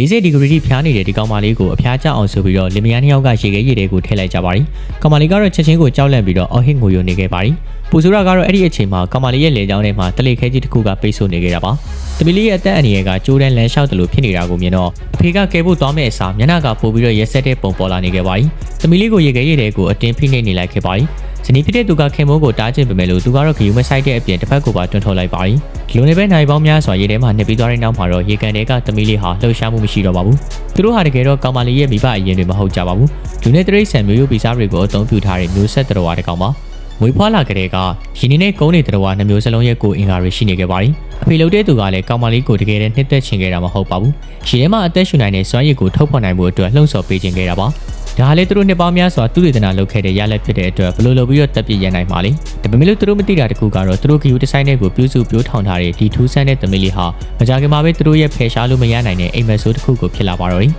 40ဒီဂရီထိဖျားနေတဲ့ဒီကောင်မလေးကိုအဖျားကျအောင်ဆိုပြီးတော့လင်မယားနှစ်ယောက်ကရေခဲရေတဲကိုထည့်လိုက်ကြပါတယ်။ကောင်မလေးကတော့ချက်ချင်းကိုကြောက်လန့်ပြီးတော့အော်ဟစ်ငိုယိုနေခဲ့ပါတယ်။ပူဆိုရာကတော့အဲ့ဒီအချိန်မှာကောင်မလေးရဲ့လေကြောင်းထဲမှာတလေခဲကြီးတစ်ခုကပိတ်ဆို့နေခဲ့တာပါ။တမီလေးရဲ့အသက်အန္တရာယ်ကကျိုးတန်းလမ်းလျှောက်တယ်လို့ဖြစ်နေတာကိုမြင်တော့အဖေကကယ်ဖို့သွားမယ့်အစားမျက်နှာကပို့ပြီးတော့ရက်ဆက်တဲ့ပုံပေါ်လာနေခဲ့ပါတယ်။တမီလေးကိုရေခဲရေတဲကိုအတင်းဖိနှိပ်နေလိုက်ခဲ့ပါတယ်။ ဇနီးဖြစ်တဲ့သူကခင်မိုးကိုတားကျင်ပေမဲ့လို့သူကတော့ဂယူမဆိုင်တဲ့အပြင်တစ်ဖက်ကိုပါတွန်းထုတ်လိုက်ပါတယ်။ဒီလိုနဲ့ပဲနိုင်ပေါင်းများစွာရေထဲမှာနှစ်ပြီးသွားတဲ့နောက်မှာတော့ရေကန်တွေကသမီးလေးဟာလှုပ်ရှားမှုမရှိတော့ပါဘူး။သူတို့ဟာတကယ်တော့ကောင်မလေးရဲ့မိဘအရင်တွေမဟုတ်ကြပါဘူး။လူနဲ့တရိတ်ဆန်မျိုးရိုးပီစားတွေကိုအသုံးပြုထားတဲ့မျိုးဆက်တော်ဝါတစ်ကောင်ပါ။မွေးဖွားလာကြတဲ့ကရင်းနေနဲ့ကုန်းနေတော်ဝါနှမျိုးစလုံးရဲ့ကိုအင်္ဂါတွေရှိနေခဲ့ပါတယ်။အဖေလုပ်တဲ့သူကလည်းကောင်မလေးကိုတကယ်တည်းနှစ်သက်ချင်ခဲ့တာမဟုတ်ပါဘူး။ရှင်ထဲမှာအသက်ရှူနိုင်တဲ့စွမ်းရည်ကိုထုတ်ဖော်နိုင်ဖို့အတွက်လှုံ့ဆော်ပေးခြင်းခဲ့တာပါ။ ဒါဟာလေသူတို့နှစ်ပေါင်းများစွာသူတေသနာလုပ်ခဲ့တဲ့ရလက်ဖြစ်တဲ့အတွက်ဘလို့လုပ်ပြီးတော့တပ်ပြရနိုင်ပါလိဒါပေမဲ့လို့သူတို့မသိတာတခုကတော့သူတို့ကယူဒီဇိုင်းတွေကိုပြုစုပြောထောင်ထားတဲ့ဒီထူးဆန်းတဲ့သမီးလေးဟာမကြခင်မှာပဲသူတို့ရဲ့ဖယ်ရှားလို့မရနိုင်တဲ့အိမ်မက်ဆိုးတစ်ခုကိုဖြစ်လာပါတော့တယ်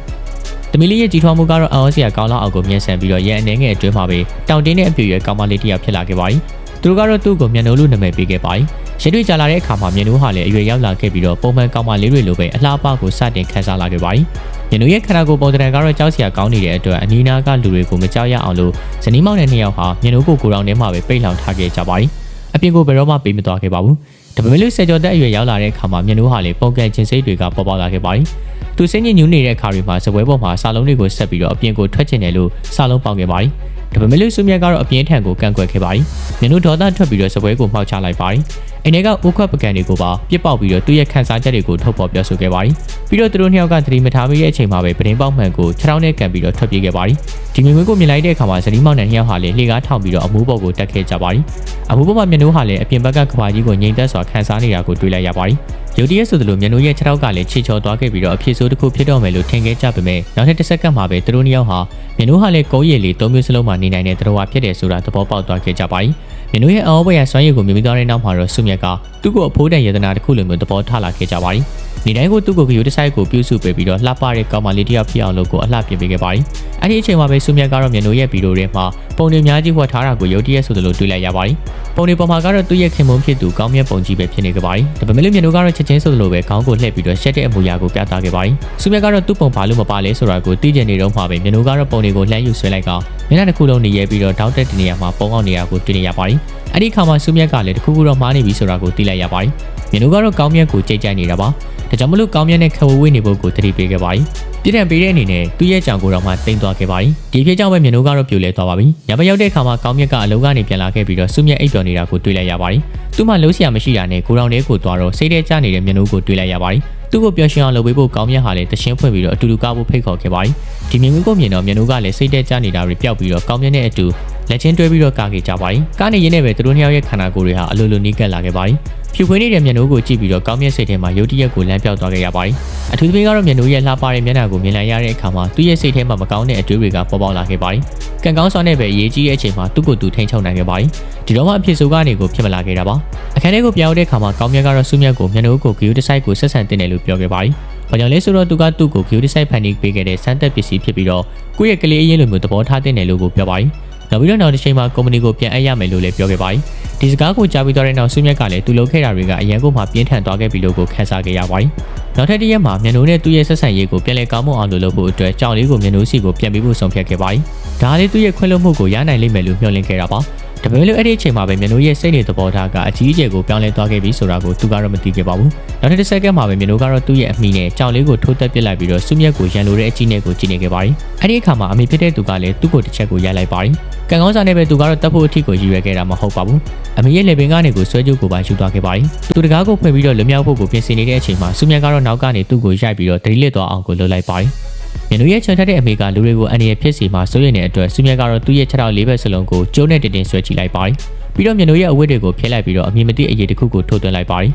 သမီးလေးရဲ့ကြီးထွားမှုကတော့အော်စရာကောင်းလောက်အောင်ကိုမြင်ဆန်ပြီးတော့ရန်အနေငယ်အတွင်းမှာပဲတောင်တင်းတဲ့အပြည့်ရွယ်ကောင်းမလေးတစ်ယောက်ဖြစ်လာခဲ့ပါပြီ။ သူတို့ကတော့သူ့ကိုမျက်နှာလို့နာမည်ပေးခဲ့ပါပြီ။ရတွေ့ကြလာတဲ့အခါမှာမျက်နှာဟာလည်းအရွယ်ရောက်လာခဲ့ပြီးတော့ပုံမှန်ကောင်းမလေးတွေလိုပဲအလားအပကိုစတင်ခန်းစားလာခဲ့ပါပြီ။ညနူရဲ့ခန္ဓာကိုယ်ပုံသဏ္ဍာန်ကတော့ကြောက်စရာကောင်းနေတဲ့အတွက်အနီးနားကလူတွေကိုမကြောက်ရအောင်လို့ဇနီးမောင်နဲ့နှစ်ယောက်ဟာညနူကိုကိုယ်တော်ထဲမှာပဲပိတ်လောင်ထားခဲ့ကြပါတယ်။အပြင်ကိုဘယ်တော့မှပေးမသွားခဲ့ပါဘူး။ဒါပေမဲ့လို့စေကျော်သက်အရွယ်ရောက်လာတဲ့အခါမှာညနူဟာလေပုံကန်ချင်းစိတ်တွေကပေါ်ပေါက်လာခဲ့ပါတယ်။သူစင်းညညူးနေတဲ့အခါတွေမှာစပွဲပေါ်မှာစာလုံးတွေကိုဆက်ပြီးတော့အပြင်ကိုထွက်ချင်တယ်လို့စာလုံးပေါက်ခဲ့ပါတယ်။ ဒါပေမဲ့လို့စုမြတ်ကတော့အပြင်းထန်ကိုကန့်ကွက်ခဲ့ပါတယ်။ညနူဒေါသထွက်ပြီးတော့စပွဲကိုမှောက်ချလိုက်ပါတယ်။အိမ်ထဲကအိုးခွက်ပကံတွေကိုပါပြစ်ပေါက်ပြီးတော့သူ့ရဲ့ခန်းစားချက်တွေကိုထုတ်ဖော်ပြောဆိုခဲ့ပါတယ်။ပြီးတော့သူတို့နှစ်ယောက်ကသတိမထားမိတဲ့အချိန်မှာပဲပဒင်းပေါက်မှန်ကိုခြေထောက်နဲ့ကန်ပြီးတော့ထွက်ပြေးခဲ့ပါတယ်။ဒီမြင်ကွင်းကိုမြင်လိုက်တဲ့အခါမှာဇနီးမောင်နဲ့နှစ်ယောက်ဟာလည်းလှေကားထောင်ပြီးတော့အမိုးပေါ်ကိုတက်ခဲ့ကြပါတယ်။အမိုးပေါ်မှာမျက်နှာဟာလည်းအပြင်ဘက်ကကဘာကြီးကိုငြိမ်သက်စွာခန်းစားနေတာကိုတွေ့လိုက်ရပါတယ်။ရုတ်တရက်ဆိုသလိုမျက်နှာရဲ့ခြေထောက်ကလည်းခြေချော်သွားခဲ့ပြီးတော့အဖြစ်ဆိုးတစ်ခုဖြစ်တော့မယ်လို့ထင်ခဲ့ကြပေမဲ့နောက်ထပ်တစ်စက္ကန့်မှာပဲသူတို့နှစ်ယောက်ဟာ မျက်နှာဟာလည်းကုန်းရည်လေးသုံးမျိုးစလုံးမှာနေနိုင်တဲ့သတော်ဝါဖြစ်တယ်ဆိုတာသဘောပေါက်သွားခဲ့ကြပါတယ်။မင်းတို့ရဲ့အော်ဘွေရစွမ်းရည်ကိုမြင်မိသွားတဲ့နောက်မှာတော့ဆုမြက်ကသူ့ကိုအဖိုးတန်ယတနာတစ်ခုလိုမျိုးသဘောထားလာခဲ့ကြပါတယ်။ နေတိုင်းကိုသူ့ကိုကယူတစ်ဆိုင်ကိုပြုစုပေးပြီးတော့လှပတဲ့ကောင်မလေးတစ်ယောက်ဖြစ်အောင်လုပ်ကိုအလှပြင်ပေးခဲ့ပါတယ်။အဲ့ဒီအချိန်မှာပဲဆုမြက်ကတော့မြန်တို့ရဲ့ဗီဒီယိုထဲမှာပုံတွေအများကြီးဝတ်ထားတာကိုရုပ်တရက်ဆိုသလိုတွေ့လိုက်ရပါတယ်။ပုံတွေပေါ်မှာကတော့သူ့ရဲ့ခင်မုန်းဖြစ်သူကောင်းမြတ်ပုံကြီးပဲဖြစ်နေကြပါတယ်။ဒါပေမဲ့လည်းမြန်တို့ကတော့ချက်ချင်းဆိုသလိုပဲခေါင်းကိုလှည့်ပြီးတော့ရှက်တဲ့အမူအရာကိုပြသခဲ့ပါတယ်။ဆုမြက်ကတော့သူ့ပုံဘာလို့မပါလဲဆိုတာကိုသိကျင်နေတော့မှပဲမြန်တို့ကတော့ပုံတွေကိုလှမ်းယူဆွဲလိုက်ကမျက်နှာတစ်ခုလုံးနေရဲပြီးတော့တောက်တက်တနေရာမှာပုံအောင်နေရာကိုတွေ့နေရပါတယ်။အဲ့ဒီခါမှာစုမြက်ကလည်းတခုခုတော့မှားနေပြီဆိုတာကိုသိလိုက်ရပါတယ်။ မြင်တို့ကတော့ကောင်းမြတ်ကိုကြိတ်ကြိုက်နေတာပါ။ဒါကြောင့်မလို့ကောင်းမြတ်နဲ့ခဝဝေးနေဖို့ကိုသတိပေးခဲ့ပါတယ်။ပြည်တံပေးတဲ့အနေနဲ့သူ့ရဲ့ကြောင်ကိုတော့မှတင်သွားခဲ့ပါတယ်။ဒီဖြစ်ကြောင့်ပဲမြင်တို့ကတော့ပြိုလဲသွားပါပြီ။ညမရောက်တဲ့အခါမှာကောင်းမြတ်ကအလုံးကနေပြန်လာခဲ့ပြီးတော့စုမြက်အိပ်ပျော်နေတာကိုတွေ့လိုက်ရပါတယ်။သူ့မှာလုံးစရာမရှိတာနဲ့ကိုရောင်လေးကိုသွားတော့စိတ်ထဲကျနေတဲ့မြင်တို့ကိုတွေ့လိုက်ရပါတယ်။သူ့ကိုပျော်ရွှင်အောင်လုပ်ပေးဖို့ကောင်းမြတ်ဟာလည်းတရှင်းဖွင့်ပြီးတော့အတူတူကားဖို့ဖိတ်ခေါ်ခဲ့ပါတယ်။ဒီမြင်ကွင်းကိုမြင်တော့မြင်တို့ကလည်းစိတ်ထဲကျနေတာတွေပျောက်ပြီးတော့ကောင်းမြတ်နဲ့အတူလက်ချင်းတွဲပြီးတော့ကာခဲ့ကြပါတယ်။ကားနေရင်းနဲ့ပဲသူတို့နှစ်ယောက်ရဲ့ခန္ဓာကိုယ်တွေဟာအလိုလိုနီးကပ်လာခဲ့ပါတယ်။ ဖြူဖွေးနေတဲ့မျက်နှာကိုကြည့်ပြီးတော့ကောင်းမြတ်စိတ်ထဲမှာရုတ်တရက်ကိုလမ်းပြောက်သွားခဲ့ရပါတယ်။အထူးသဖြင့်ကတော့မျက်နှာရဲ့လှပတဲ့မျက်နှာကိုမြင်လိုက်ရတဲ့အခါမှာသူ့ရဲ့စိတ်ထဲမှာမကောင်းတဲ့အတွေးတွေကပေါ်ပေါက်လာခဲ့ပါတယ်။ကံကောင်းစွာနဲ့ပဲအရေးကြီးတဲ့အချိန်မှာသူ့ကိုယ်သူထိန်ချုပ်နိုင်ခဲ့ပါတယ်။ဒီတော့မှအဖြစ်ဆိုးကနေကိုဖြစ်မလာခဲ့တာပါ။အခန်းထဲကိုပြောင်းတဲ့အခါမှာကောင်းမြတ်ကတော့စုမြတ်ကိုမျက်နှာကိုဂီယူတစ်ဆိုင်ကိုဆက်ဆံတင်တယ်လို့ပြောခဲ့ပါတယ်။ဘာကြောင့်လဲဆိုတော့သူကသူ့ကိုဂီယူတစ်ဆိုင်ဖန်တီးပေးခဲ့တဲ့စမ်းသက်ပစ္စည်းဖြစ်ပြီးတော့ကိုယ့်ရဲ့ကလေးအရင်လိုမျိုးသဘောထားတင်တယ်လို့ကိုပြောပါတယ်။နောက်ပြီးတော့နောက်တစ်ချိန်မှာကုမ္ပဏီကိုပြန်အပ်ရမယ်လို့လည်းပြောခဲ့ပါတယ်။ ဒီစကားကိုကြားပြီးတော့တဲ့နောက်ဆုမြက်ကလည်းသူလုပ်ခဲ့တာတွေကအရန်ကိုမှပြင်းထန်သွားခဲ့ပြီလို့ကိုခန်းစားခဲ့ရပါတယ်။နောက်ထပ်တစ်ရက်မှာမြန်နိုးနဲ့သူ့ရဲ့ဆက်ဆံရေးကိုပြန်လည်ကောင်းမွန်အောင်လုပ်ဖို့အတွက်ကြောင်လေးကိုမြန်နိုးစီကိုပြန်ပြီးဖို့ဆုံးဖြတ်ခဲ့ပါတယ်။ဒါလည်းသူ့ရဲ့ခွင့်လွှတ်မှုကိုရနိုင်လိမ့်မယ်လို့မျှော်လင့်ခဲ့တာပါ။ ဒါပေမဲ့လို့အဲ့ဒီအချိန်မှာပဲမြန်နိုးရဲ့စိတ်နေသဘောထားကအကြီးအကျယ်ကိုပြောင်းလဲသွားခဲ့ပြီဆိုတာကိုသူကတော့မသိခဲ့ပါဘူး။နောက်ထပ်တစ်ဆက်ကမှာပဲမြန်နိုးကတော့သူ့ရဲ့အမိနဲ့ကြောင်လေးကိုထိုးတက်ပစ်လိုက်ပြီးတော့စုမြက်ကိုရန်လိုတဲ့အကြီးနဲ့ကိုကြည့်နေခဲ့ပါတယ်။အဲ့ဒီအခါမှာအမေဖြစ်တဲ့သူကလည်းသူ့ကိုတစ်ချက်ကိုရိုက်လိုက်ပါတယ်။ကံကောင်းစာနဲ့ပဲသူကတော့တပ်ဖို့အထီကိုရည်ရွယ်ခဲ့တာမဟုတ်ပါဘူးအမေရဲ့လေပင်ကနေကိုဆွဲကြိုးကိုပါယူသွားခဲ့ပါတယ်သူတကားကိုဖွင့်ပြီးတော့လွမြောက်ဖို့ကိုပြင်ဆင်နေတဲ့အချိန်မှာစုမြတ်ကတော့နောက်ကနေသူ့ကိုရိုက်ပြီးတော့တတိလစ်သွားအောင်ကိုလှုပ်လိုက်ပါတယ် မြင်တို့ရဲ့ချန်ထက်တဲ့အမေကလူတွေကိုအန်ရဖြစ်စီမှာစိုးရိမ်တဲ့အတွက်စုမြတ်ကတော့သူ့ရဲ့ခြေထောက်လေးဘက်စလုံးကိုကျိုးနဲ့တင်တင်ဆွဲကြည့်လိုက်ပါတယ်ပြီးတော့မြင်တို့ရဲ့အဝတ်တွေကိုဖျက်လိုက်ပြီးတော့အမြင်မသိအရေးတစ်ခုကိုထုတ်သွင်းလိုက်ပါတယ်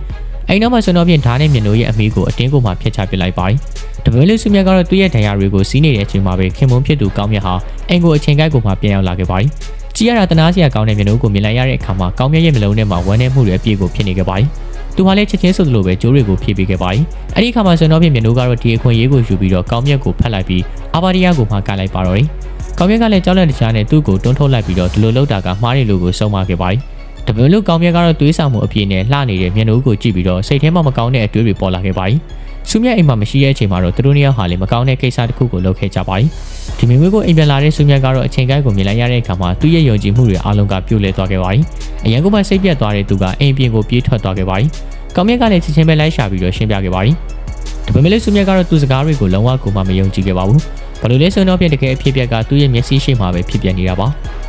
အဲ့နောက်မှာဆွန်တော်ဖြင့်ဓာတ်နဲ့မြင်တို့ရဲ့အမေကိုအတင်းကိုမှဖျက်ချပစ်လိုက်ပါတယ်တပည့်လေးစုမြတ်ကတော့သူ့ရဲ့ဒဏ်ရာတွေကိုစီးနေတဲ့အချိန်မှာပဲခင်မုံဖြစ်သူကောင်းမြတ်ဟာအင်ကိုအချိန်ကိုက်ကိုမှပြန်ရောက်လာခဲ့ပါတယ်ကြည်ရတာတနာစရာကောင်းတဲ့မျက်နှာကိုမြင်လိုက်ရတဲ့အခါမှာကောင်းမြတ်ရဲ့မျက်လုံးထဲမှာဝမ်းနည်းမှုတွေအပြည့်ကိုဖြစ်နေခဲ့ပါတယ်။ သူဟာလည်းချက်ချင်းဆိုသလိုပဲကြိုးတွေကိုဖြည့်ပေးခဲ့ပါတယ်။အဲ့ဒီအခါမှာဆွန်တော်ဖြင့်မျက်နှာကတော့ဒီအခွင့်အရေးကိုယူပြီးတော့ကောင်းမြတ်ကိုဖတ်လိုက်ပြီးအာဘာဒီယာကိုမှကလိုက်ပါတော့တယ်။ကောင်းမြတ်ကလည်းကြောက်လန့်တခြားနဲ့သူ့ကိုတွန်းထုတ်လိုက်ပြီးတော့ဒီလိုလောက်တာကမှားတယ်လို့ကိုဆုံးမခဲ့ပါတယ်။တပည့်လို့ကောင်းမြတ်ကတော့တွေးဆောင်မှုအပြည့်နဲ့လှနေတဲ့မျက်နှာကိုကြည့်ပြီးတော့စိတ်ထဲမှာမကောင်းတဲ့အတွေးတွေပေါ်လာခဲ့ပါတယ်။စုမြတ်အိမ်မှာမရှိတဲ့အချိန်မှာတော့သူတို့နှစ်ယောက်ဟာလည်းမကောင်းတဲ့ကိစ္စတစ်ခုကိုလုပ်ခဲ့ကြပါတယ် ဒီမင်းမွေးကိုအိမ်ပြန်လာတဲ့စုမြတ်ကတော့အချိန်ကိုက်ကိုမြင်လိုက်ရတဲ့အခါမှာသူ့ရဲ့ယုံကြည်မှုတွေအားလုံးကပြိုလဲသွားခဲ့ပါတယ်အရန်ကမှစိတ်ပြတ်သွားတဲ့သူကအိမ်ပြင်ကိုပြေးထွက်သွားခဲ့ပါတယ်ကောင်းမြတ်ကလည်းချက်ချင်းပဲလိုက်ရှာပြီးတော့ရှင်းပြခဲ့ပါတယ်ဒါပေမဲ့လည်းစုမြတ်ကတော့သူ့စကားတွေကိုလုံးဝကိုမှမယုံကြည်ခဲ့ပါဘူးဘာလို့လဲဆိုတော့ပြင်တကယ်အဖြစ်ပြက်ကသူ့ရဲ့မျက်စိရှိမှပဲဖြစ်ပြနေတာပါ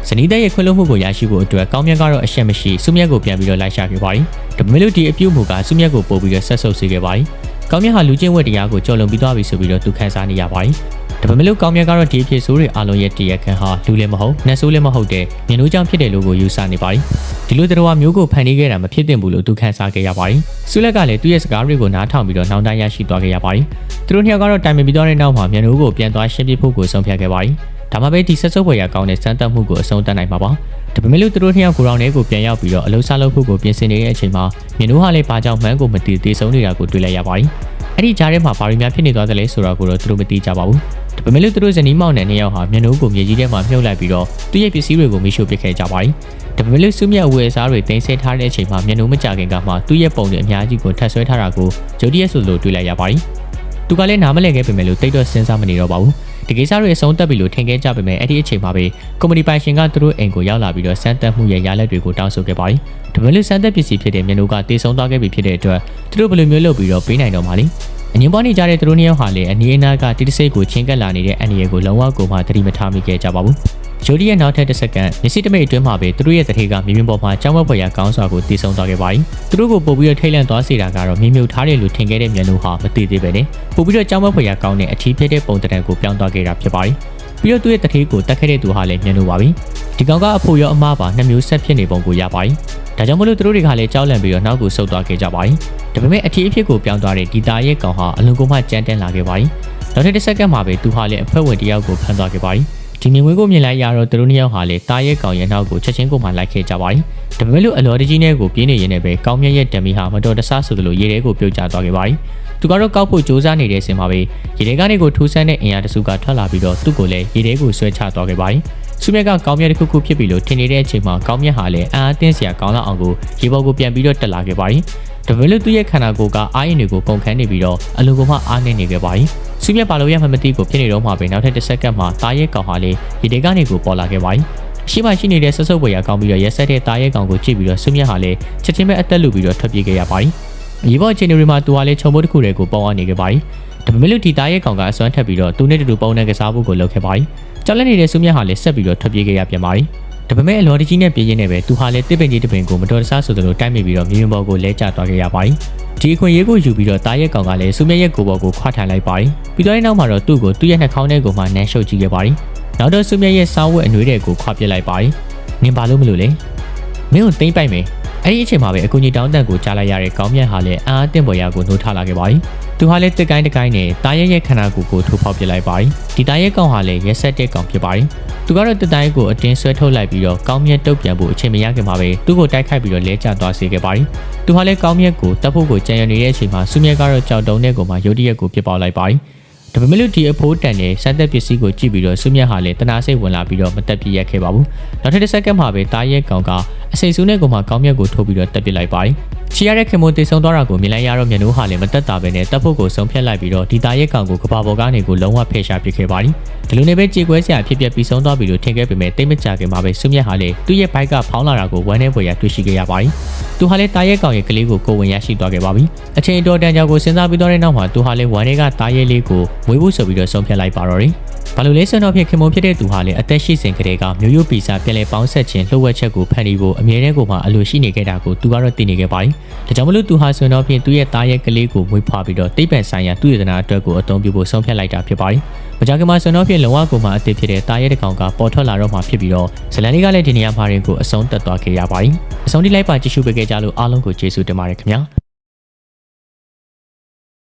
ဇနီးတဲ့ရဲ့ခွင့်လွှတ်မှုကိုရရှိဖို့အတွက်ကောင်းမြတ်ကတော့အရှက်မရှိစုမြတ်ကိုပြန်ပြီးတော့လိုက်ရှာခဲ့ပါတယ်ဒါပေမဲ့လို့ဒီအပြုတ်မှုကစုမြတ်ကိုပို့ပြီးတော့ဆက်ဆုပ်စေခဲ့ပါတယ်ကောင်းမြတ်ဟာလူချင်းဝတ်တရားကိုကြော်လွန်ပြီးသွားပြီဆိုပြီးတော့သူခန်းစားနေရပါတယ် ဒါပေမဲ့လို့ကောင်းမြတ်ကတော့ဒီအဖြစ်ဆိုးတွေအလုံးရဲ့တရားခံဟာလူလည်းမဟုတ်နှက်ဆိုးလည်းမဟုတ်တဲ့မြင်လို့ကြောင့်ဖြစ်တယ်လို့ကိုယူဆနေပါတယ်ဒီလိုတရားမျိုးကိုဖန်တီးခဲ့တာမဖြစ်သင့်ဘူးလို့သူခန်းစားခဲ့ရပါတယ်ဆုလက်ကလည်းသူ့ရဲ့စကားတွေကိုနားထောင်ပြီးတော့နှောင်တရရှိသွားခဲ့ရပါတယ်သူတို့နှစ်ယောက်ကတော့တိုင်ပင်ပြီးသွားတဲ့နောက်မှာမြန်တို့ကိုပြန်သွားရှင်းပြဖို့ကိုဆုံးဖြတ်ခဲ့ပါတယ်ဒါမှပဲဒီဆက်စုပ်ပွဲရကောင်းတဲ့စမ်းသပ်မှုကိုအဆုံးသတ်နိုင်မှာပါဒါပေမဲ့လို့သူတို့နှစ်ယောက်ကိုရောင်ထဲကိုပြန်ရောက်ပြီးတော့အလုံးစားလုပ်ဖို့ကိုပြင်ဆင်နေတဲ့အချိန်မှာမြင်တို့ဟာလည်းဘာကြောင့်မှန်းကိုမသိသေးဆုံးနေတာကိုတွေ့လိုက်ရပါတယ်အဲ့ဒီကြားထဲမှာဘာတွေများဖြစ်နေသွားသလဲဆိုတာကိုတော့သူတို့မသိကြပါဘူး ဒါပေမဲ့လို့သူတို့ဇနီးမောင်နဲ့နှစ်ယောက်ဟာမျက်နှာကိုမြေကြီးထဲမှာမြုပ်လိုက်ပြီးတော့သူ့ရဲ့ပစ္စည်းတွေကိုမိရှို့ပစ်ခဲ့ကြပါတယ်။ဒါပေမဲ့လို့စုမြတ်အဝယ်စားတွေတင်ဆက်ထားတဲ့အချိန်မှာမျက်နှာမကြခင်ကမှသူ့ရဲ့ပုံတွေအများကြီးကိုထပ်ဆွဲထားတာကိုဂျိုဒီရဲ့ဆိုလိုတွေ့လိုက်ရပါတယ်။သူကလည်းနားမလည်ခဲ့ပေမဲ့လို့တိတ်တော့စဉ်းစားမနေတော့ပါဘူး။ဒီကိစ္စတွေအဆုံးသတ်ပြီလို့ထင်ခဲ့ကြပေမဲ့အဲ့ဒီအချိန်မှာပဲကွန်မြူနီပိုင်ရှင်ကသူတို့အိမ်ကိုရောက်လာပြီးတော့စမ်းသပ်မှုရဲ့ရလက်တွေကိုတောင်းဆိုခဲ့ပါတယ်။ဒါပေမဲ့လို့စမ်းသပ်ပစ္စည်းဖြစ်တဲ့မျက်နှာကတေဆုံးသွားခဲ့ပြီဖြစ်တဲ့အတွက်သူတို့ဘယ်လိုမျိုးလုပ်ပြီးတော့ပေးနိုင်တော့မှာလဲ။ အငင်းပွားနေကြတဲ့သူတို့နှစ်ယောက်ဟာလည်းအနီးအနားကတိတဆိတ်ကိုချင်းကပ်လာနေတဲ့အန်ရီကိုလုံးဝကိုမှသတိမထားမိခဲ့ကြပါဘူး။ဂျိုဒီရဲ့နောက်ထပ်တစ်စက္ကန့်မျက်စိတမိတ်အတွင်းမှာပဲသူတို့ရဲ့တထေကမြင်းမြင်းပေါ်မှာကြောင်းဝက်ပွဲရကောင်းစွာကိုတည်ဆုံသွားခဲ့ပါတယ်။သူတို့ကိုပို့ပြီးတော့ထိတ်လန့်သွားစေတာကတော့မြင်းမြုပ်ထားတယ်လို့ထင်ခဲ့တဲ့မျက်လုံးဟာမသိသေးပဲနဲ့ပို့ပြီးတော့ကြောင်းဝက်ပွဲရကောင်းတဲ့အထီးဖြစ်တဲ့ပုံတံကိုပြောင်းသွားခဲ့တာဖြစ်ပါတယ်။ပြီးတော့သူ့ရဲ့တထေကိုတက်ခဲ့တဲ့သူဟာလည်းမျက်လုံးပါပြီ။ ဒီကောင်ကအဖို့ရောအမားပါနှစ်မျိုးဆက်ဖြစ်နေပုံကိုရပါတယ်။ဒါကြောင့်မလို့သူတို့တွေကလည်းကြောက်လန့်ပြီးတော့နောက်ကိုဆုတ်သွားခဲ့ကြပါတယ်။ဒါပေမဲ့အထီးအဖြစ်ကိုပြောင်းသွားတဲ့ဒီတာရဲ့ကောင်ဟာအလွန်ကိုမှကြမ်းတမ်းလာခဲ့ပါတယ်။နောက်ထပ်တစ်စက္ကန့်မှာပဲသူဟာလည်းအဖွဲ့ဝင်တယောက်ကိုဖမ်းသွားခဲ့ပါတယ်။ဒီမြင်ကွင်းကိုမြင်လိုက်ရတော့သူတို့နှစ်ယောက်ဟာလည်းတာရဲ့ကောင်ရဲ့နောက်ကိုချက်ချင်းကိုမှလိုက်ခဲ့ကြပါတယ်။ဒါပေမဲ့လို့အလော်တကြီးနဲ့ကိုပြင်းနေရင်းနဲ့ပဲကောင်းမြတ်ရဲ့ဓမီဟာမတော်တဆဆိုသလိုရေထဲကိုပြုတ်ကျသွားခဲ့ပါတယ်။သူကတော့ကောက်ဖို့စ조사နေတဲ့အချိန်မှာပဲရေထဲကနေကိုထိုးဆန်းတဲ့အင်အားတစုကထွက်လာပြီးတော့သူ့ကိုလည်းရေထဲကိုဆွဲချသွားခဲ့ပါတယ်။ စုမြတ်ကကောင်းမြတ်တစ်ခုခုဖြစ်ပြီလို့ထင်နေတဲ့အချိန်မှာကောင်းမြတ်ဟာလည်းအာအသင်းစရာကောင်းလောက်အောင်ကိုရေပေါ်ကိုပြန်ပြီးတော့တက်လာခဲ့ပါတယ်။ဒါပေမဲ့လို့သူ့ရဲ့ခန္ဓာကိုယ်ကအာရင်တွေကိုကုန်ခန်းနေပြီးတော့အလိုကမှအားနေနေခဲ့ပါတယ်။စုမြတ်ပါလို့ရမှမသိကိုဖြစ်နေတော့မှပဲနောက်ထပ်တစ်စက္ကန့်မှာတာရဲ့ကောင်ဟာလေရေတဲကနေကိုပေါ်လာခဲ့ပါတယ်။ရှိမှရှိနေတဲ့ဆွဆုပ်ပွေရကောင်းပြီးတော့ရက်ဆက်တဲ့တာရဲ့ကောင်ကိုကြည့်ပြီးတော့စုမြတ်ဟာလေချက်ချင်းပဲအသက်လူပြီးတော့ထွက်ပြေးခဲ့ရပါတယ်။အရေးပေါ်အခြေအနေတွေမှာသူဟာလေခြုံမိုးတစ်ခုတည်းကိုပေါအောင်နေခဲ့ပါတယ်။ဒါပေမဲ့လို့ဒီတာရဲ့ကောင်ကအစွမ်းထက်ပြီးတော့သူနဲ့တူတူပုံနဲ့ကစားဖို့ကိုလုပ်ခဲ့ပါတယ်။ ကြောက်လက်နေတဲ့စုမြတ်ဟာလေဆက်ပြီးတော့ထွက်ပြေးခဲ့ရပြန်ပါတယ်။ဒါပေမဲ့အလော်တကြီးနဲ့ပြင်းရင်းနဲ့ပဲသူဟာလည်းတစ်ပင်ကြီးတစ်ပင်ကိုမတော်တဆဆိုသလိုတိုက်မိပြီးတော့မြေမြပေါ်ကိုလဲကျသွားခဲ့ရပါတယ်။ဒီအခွင့်အရေးကိုယူပြီးတော့တာရက်ကောင်ကလည်းစုမြတ်ရဲ့ကိုယ်ပေါ်ကိုခွာထိုင်လိုက်ပါတယ်။ပြီးတော့နောက်မှာတော့သူ့ကိုသူ့ရဲ့နှာခေါင်းထဲကိုမှနမ်းရှုပ်ကြည့်ခဲ့ပါတယ်။နောက်တော့စုမြတ်ရဲ့စားဝတ်အနှွေးတွေကိုခွာပစ်လိုက်ပါတယ်။နင်ဘာလို့မလို့လဲ။မင်းကိုတိမ့်ပိုက်မယ်။အဲ့ဒီအချိန်မှာပဲအကူကြီးတောင်းတန်ကိုကြားလိုက်ရတဲ့ကောင်းမြတ်ဟာလည်းအာအသင့်ပေါ်ရာကိုနှိုးထားလာခဲ့ပါတယ်။ သူဟာလည်းတစ်ကိုင်းတစ်ကိုင်းနဲ့တာရက်ရဲ့ခန္ဓာကိုယ်ကိုထိုးဖောက်ပစ်လိုက်ပါတယ်။ဒီတာရက်ကောင်ဟာလည်းရက်ဆက်တဲ့ကောင်ဖြစ်ပါတယ်။သူကတော့တစ်တိုင်းကိုအတင်းဆွဲထုတ်လိုက်ပြီးတော့ကောင်းမြတ်တုတ်ပြန်ဖို့အချိန်မရခင်မှာပဲသူ့ကိုတိုက်ခိုက်ပြီးတော့လဲကျသွားစေခဲ့ပါတယ်။သူဟာလည်းကောင်းမြတ်ကိုတပ်ဖို့ကိုကြံရနေတဲ့အချိန်မှာစုမြတ်ကတော့ကြောက်တုံးတဲ့ကောင်မှရုတ်တရက်ကိုပြစ်ပေါက်လိုက်ပါတယ်။ ဒါပေမဲ့လို့ဒီအဖိုးတန်တဲ့စမ်းသက်ပစ္စည်းကိုကြည့်ပြီးတော့စုမြတ်ဟာလည်းတနာစိတ်ဝင်လာပြီးတော့မတက်ပြရက်ခဲ့ပါဘူး။နောက်ထပ်တစ်စက္ကန့်မှာပဲတားရဲကောင်ကအစိမ်ဆူးနဲ့ကောင်မှကောင်းမြတ်ကိုထိုးပြီးတော့တက်ပစ်လိုက်ပါတယ်။ချီရတဲ့ခင်မိုးတေဆုံသွားတာကိုမြင်လိုက်ရတော့မျက်နှာဟာလည်းမတက်တာပဲနဲ့တပ်ဖို့ကိုဆုံးဖြတ်လိုက်ပြီးတော့ဒီတာရဲကောင်ကိုကဘာပေါ်ကနေကိုလုံးဝဖယ်ရှားပစ်ခဲ့ပါတယ်။ဒီလိုနဲ့ပဲကြေကွဲစရာဖြစ်ပျက်ပြီးဆုံးသွားပြီလို့ထင်ခဲ့ပေမဲ့တိတ်မကြခင်မှာပဲစုမြတ်ဟာလည်းသူ့ရဲ့ဘိုက်ကဖောင်းလာတာကိုဝမ်းထဲပေါ်ရတွေ့ရှိခဲ့ရပါတယ်။ သူဟာလည်းတာရဲကောင်ရဲ့ကလေးကိုကိုဝင်ရရှိသွားခဲ့ပါပြီ။အချိန်တော်တန်ကြောင်ကိုစဉ်းစားပြီးတော့တဲ့နောက်မှာသူဟာလည်းဝမ်းထဲကတာရဲလေးကိုမွေးဖို့ဆိုပြီးတော့ဆုံးဖြတ်လိုက်ပါတော့တယ်။ ဘာလို့လဲဆိုတော့ဖြစ်ခင်မုံဖြစ်တဲ့သူဟာလည်းအသက်ရှိစဉ်ကတည်းကမျိုးရိုးပီစာပြန်လဲပေါင်းဆက်ခြင်းလှုပ်ဝက်ချက်ကိုဖန်တီးဖို့အမြဲတမ်းကိုမှအလိုရှိနေခဲ့တာကိုသူကတော့သိနေခဲ့ပါတယ်။ဒါကြောင့်မလို့သူဟာဆိုတော့ဖြင့်သူ့ရဲ့သားရဲ့ကလေးကိုမွေးဖွားပြီးတော့တိတ်ပန်ဆိုင်ရာသူ့ရဲ့သနာအတွက်ကိုအသုံးပြုဖို့ဆုံးဖြတ်လိုက်တာဖြစ်ပါတယ်။မကြခင်မှာဆိုတော့ဖြင့်လုံဝကိုမှအသစ်ဖြစ်တဲ့သားရဲ့တကောင်ကပေါ်ထွက်လာတော့မှဖြစ်ပြီးတော့ဇလန်လေးကလည်းဒီနေရာမှာရင်ကိုအဆုံးတက်သွားခဲ့ရပါတယ်။အဆုံးထိလိုက်ပါကြည့်ရှုပေးခဲ့ကြလို့အားလုံးကိုကျေးဇူးတင်ပါတယ်ခင်ဗျာ။